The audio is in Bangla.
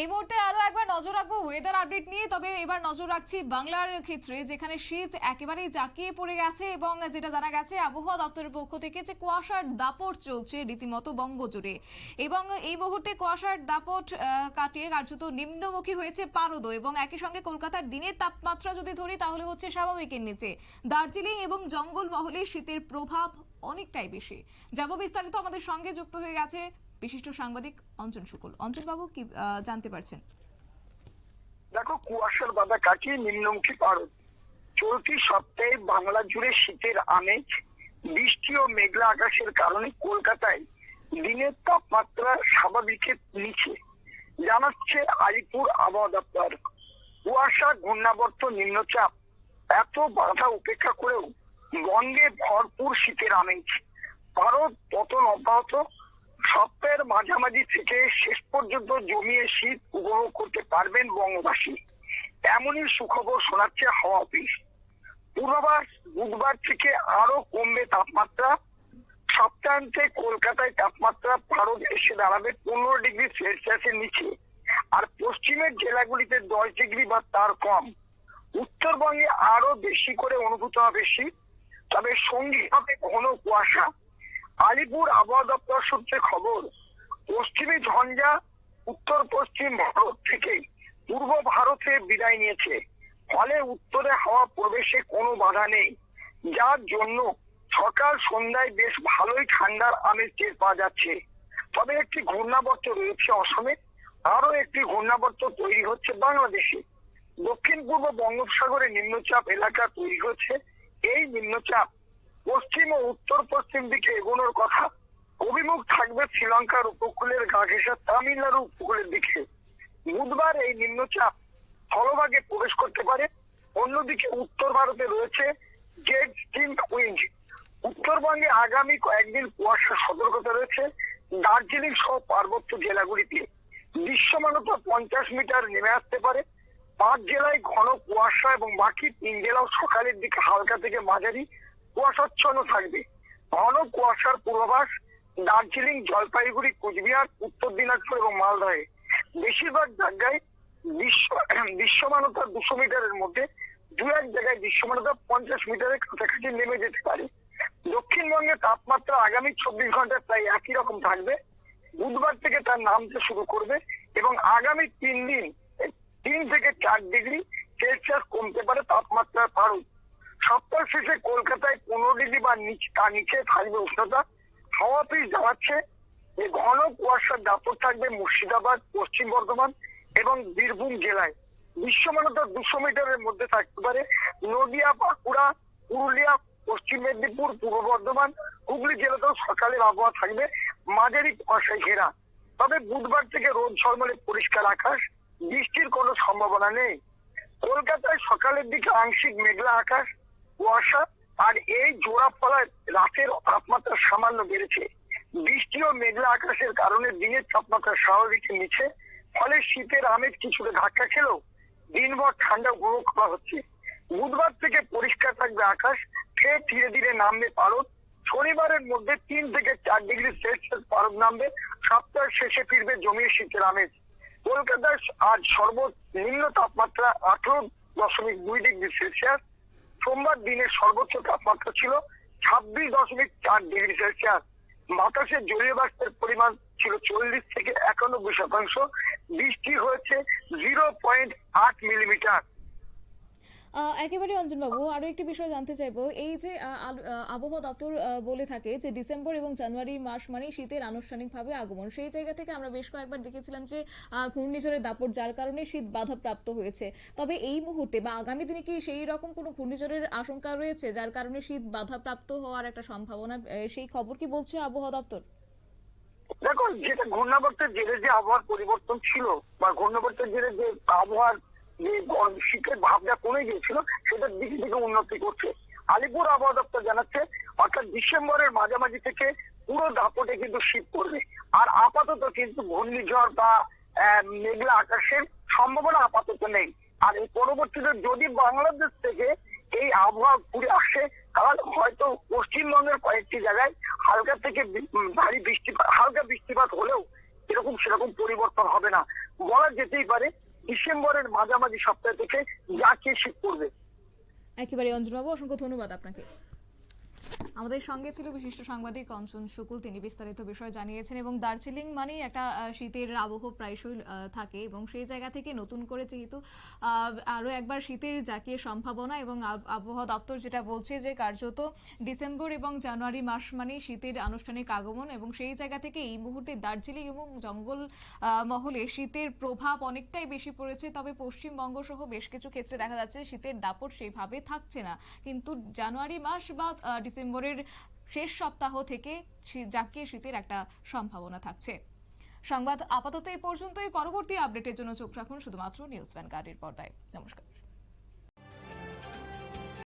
এই মুহূর্তে আরও একবার নজর রাখব ওয়েদার আপডেট নিয়ে, তবে এবার নজর রাখছি বাংলার ক্ষেত্রে, যেখানে শীত একেবারেই জাঁকিয়ে পড়ে গেছে এবং যেটা জানা গেছে, আবহাওয়া দপ্তরের পক্ষ থেকে যে কুয়াশার দাপট চলছে রীতিমতো বঙ্গজুড়ে। এবং এই মুহূর্তে কুয়াশার দাপট কাটিয়ে কার্যত নিম্নমুখী হয়েছে পারদ এবং একই সঙ্গে কলকাতার দিনের তাপমাত্রা যদি ধরি, তাহলে হচ্ছে স্বাভাবিকের নিচে। দার্জিলিং এবং জঙ্গল জঙ্গলমহলে শীতের প্রভাব অনেকটাই বেশি। যাব বিস্তারিত আমাদের সঙ্গে যুক্ত হয়ে গেছে বিশিষ্ট সাংবাদিক অঞ্জন শুকুল। অঞ্জন বাবু কি জানতে পারছেন? দেখো, কুয়াশার বাধা কাটিয়ে নিম্নমুখী পারদ চলতি সপ্তাহে বাংলা জুড়ে শীতের আমেজ, বৃষ্টি ও মেঘলা আকাশের কারণে কলকাতায় দিনের তাপমাত্রা স্বাভাবিকের নিচে। জানাচ্ছে আলিপুর আবহাওয়া দপ্তর। কুয়াশা, ঘূর্ণাবর্ত, নিম্নচাপ, এত বাধা উপেক্ষা করেও বঙ্গে ভরপুর শীতের আমেজ। ভারত পতন অব্যাহত সপ্তাহের মাঝামাঝি থেকে শেষ পর্যন্ত জমিয়ে শীত উপভোগ করতে পারবেন বঙ্গবাসী। এমনই সুখবর শোনাচ্ছে হাওয়া অফিস। পূর্বাভাস বুধবার থেকে আরও কমবে তাপমাত্রা। সপ্তাহান্তে কলকাতায় তাপমাত্রা ভারত এসে দাঁড়াবে পনেরো ডিগ্রি সেলসিয়াসের নিচে। আর পশ্চিমের জেলাগুলিতে দশ ডিগ্রি বা তার কম। উত্তরবঙ্গে আরও বেশি করে অনুভূত হবে শীত। তবে সঙ্গী হবে ঘন কুয়াশা। আলিপুর আবহাওয়া দপ্তর সূত্রে খবর, পশ্চিমী ঝঞ্ঝা, উত্তর পশ্চিম ভারত থেকে পূর্ব ভারতে বিদায় নিয়েছে। ফলে উত্তরে হাওয়া প্রবেশে কোনো বাধা নেই। যার জন্য সকাল সন্ধ্যায় বেশ ভালোই ঠান্ডার আমেজ টের পাওয়া যাচ্ছে। তবে একটি ঘূর্ণাবর্ত রয়েছে অসমে। আরও একটি ঘূর্ণাবর্ত তৈরি হচ্ছে বাংলাদেশে। দক্ষিণ পূর্ব বঙ্গোপসাগরে নিম্নচাপ এলাকা তৈরি হচ্ছে। এই নিম্নচাপ পশ্চিম ও উত্তর পশ্চিম দিকে এগোনোর কথা। অভিমুখ থাকবে শ্রীলঙ্কার উপকূলের গা ঘেঁষা তামিলনাড়ু উপকূলের দিকে। বুধবার এই নিম্নচাপ স্থলভাগে প্রবেশ করতে পারে। অন্যদিকে উত্তর ভারতে রয়েছে জেড স্টিম উইন্ড উত্তরবঙ্গে আগামী কয়েকদিন কুয়াশার সতর্কতা রয়েছে। দার্জিলিং সহ পার্বত্য জেলাগুলিতে দৃশ্যমানতা পঞ্চাশ মিটার নেমে আসতে পারে। পাঁচ জেলায় ঘন কুয়াশা এবং বাকি তিন জেলাও সকালের দিকে হালকা থেকে মাঝারি কুয়াশাচ্ছন্ন থাকবে। ঘন কুয়াশার পূর্বাভাস দার্জিলিং, জলপাইগুড়ি, কুচবিহার, উত্তর দিনাজপুর এবং মালদহে। বেশিরভাগ জায়গায় বিশ্ব, দৃশ্যমানতা দুশো মিটারের মধ্যে। দু এক জায়গায় দৃশ্যমানতা পঞ্চাশ মিটারের কাছাকাছি নেমে যেতে পারে। দক্ষিণবঙ্গে তাপমাত্রা আগামী চব্বিশ ঘন্টায় প্রায় একই রকম থাকবে। বুধবার থেকে তার নামতে শুরু করবে এবং আগামী তিন দিন, তিন থেকে চার ডিগ্রি সেলসিয়াস কমতে পারে তাপমাত্রার পারদ সপ্তাহ শেষে কলকাতায় পনেরো ডিগ্রি বা তার নিচে থাকবে উষ্ণতা। হাওয়া অফিস জানাচ্ছে যে ঘন কুয়াশার দাপট থাকবে মুর্শিদাবাদ, পশ্চিম বর্ধমান এবং বীরভূম জেলায়। বিশ্বমানতা দুশো মিটারের মধ্যে থাকতে পারে। নদিয়া, বাঁকুড়া, পুরুলিয়া, পশ্চিম মেদিনীপুর, পূর্ব বর্ধমান, হুগলি জেলাতেও সকালের আবহাওয়া থাকবে মাঝারি কুয়াশায় ঘেরা। তবে বুধবার থেকে রোদ ঝলমলে পরিষ্কার আকাশ। বৃষ্টির কোনো সম্ভাবনা নেই। কলকাতায় সকালের দিকে আংশিক মেঘলা আকাশ। কুয়াশা আর এই জোড়া ফলায় রাতের তাপমাত্রা সামান্য বেড়েছে। বৃষ্টি ও মেঘলা আকাশের কারণে দিনের তাপমাত্রা স্বাভাবিকের নিচে, ফলে শীতের আমেজ কিছুটা ধাক্কা খেলেও দিনভর ঠান্ডা উপভোগ করা হচ্ছে। বুধবার থেকে পরিষ্কার থাকবে আকাশ, ফের ধীরে ধীরে নামবে পারদ। শনিবারের মধ্যে তিন থেকে চার ডিগ্রি সেলসিয়াস পারদ নামবে। সপ্তাহের শেষে ফিরবে জমিয়ে শীতের আমেজ। কলকাতায় আজ সর্বনিম্ন তাপমাত্রা আঠারো দশমিক দুই ডিগ্রি সেলসিয়াস সোমবার দিনের সর্বোচ্চ তাপমাত্রা ছিল ছাব্বিশ দশমিক চার ডিগ্রি সেলসিয়াস। বাতাসের জলীয় বাষ্পের পরিমাণ ছিল চল্লিশ থেকে একানব্বই শতাংশ। বৃষ্টি হয়েছে জিরো পয়েন্ট আট মিলিমিটার। একেবারে অঞ্জনবাবু আরও একটি বিষয় জানতে চাইব। এই যে আবহাওয়া দপ্তর বলে থাকে যে, ডিসেম্বর এবং জানুয়ারি মাস মানে শীতের আনুষ্ঠানিকভাবে আগমন। সেই জায়গা থেকে আমরা বেশ কয়েকবার দেখেছিলাম যে ঘূর্ণিঝড়ের দাপট, যার কারণে শীত বাধাপ্রাপ্ত হয়েছে। তবে এই মুহূর্তে বা আগামী দিনে কি সেই রকম কোনো ঘূর্ণিঝড়ের আশঙ্কা রয়েছে, যার কারণে শীত বাধাপ্রাপ্ত হওয়ার একটা সম্ভাবনা সেই খবর কি বলছে আবহাওয়া দপ্তর? দেখো যেটা ঘূর্ণাবর্তের জেরে যে আবহাওয়ার পরিবর্তন ছিল বা ঘূর্ণাবর্তের জেরে যে আবহাওয়ার যে শীতের ভাবটা কমে গিয়েছিল সেটার দিকে দিকে উন্নতি করছে। আলিপুর আবহাওয়া দপ্তর জানাচ্ছে, অর্থাৎ ডিসেম্বরের মাঝামাঝি থেকে পুরো দাপটে কিন্তু শীত পড়বে। আর আপাতত কিন্তু ঘূর্ণিঝড় বা মেঘলা আকাশের সম্ভাবনা আপাতত নেই। আর এই পরবর্তীতে যদি বাংলাদেশ থেকে এই আবহাওয়া ঘুরে আসে, তাহলে হয়তো পশ্চিমবঙ্গের কয়েকটি জায়গায় হালকা থেকে ভারী বৃষ্টিপাত, হালকা বৃষ্টিপাত হলেও এরকম সেরকম পরিবর্তন হবে না। বলা যেতেই পারে ডিসেম্বরের মাঝামাঝি সপ্তাহ থেকে যাকে শীত পড়বে একেবারে অঞ্জনবাবু অসংখ্য ধন্যবাদ আপনাকে। আমাদের সঙ্গে ছিল বিশিষ্ট সাংবাদিক কাঞ্চন শুকুল। তিনি বিস্তারিত বিষয় জানিয়েছেন এবং দার্জিলিং মানেই একটা শীতের আবহ প্রায়শই থাকে এবং সেই জায়গা থেকে নতুন করে যেহেতু আরও একবার শীতের জাকিয়ে সম্ভাবনা এবং আবহাওয়া দপ্তর যেটা বলছে যে কার্যত ডিসেম্বর এবং জানুয়ারি মাস মানেই শীতের আনুষ্ঠানিক আগমন এবং সেই জায়গা থেকে এই মুহূর্তে দার্জিলিং এবং জঙ্গল মহলে শীতের প্রভাব অনেকটাই বেশি পড়েছে। তবে পশ্চিমবঙ্গ সহ বেশ কিছু ক্ষেত্রে দেখা যাচ্ছে শীতের দাপট সেইভাবে থাকছে না। কিন্তু জানুয়ারি মাস বা আহ, ডিসেম্বরের শেষ সপ্তাহ থেকে জাঁকিয়ে শীতের একটা সম্ভাবনা থাকছে। সংবাদ আপাতত এই পর্যন্তই। পরবর্তী আপডেটের জন্য চোখ রাখুন শুধুমাত্র নিউজ ভ্যানগার্ডের পর্দায়। নমস্কার।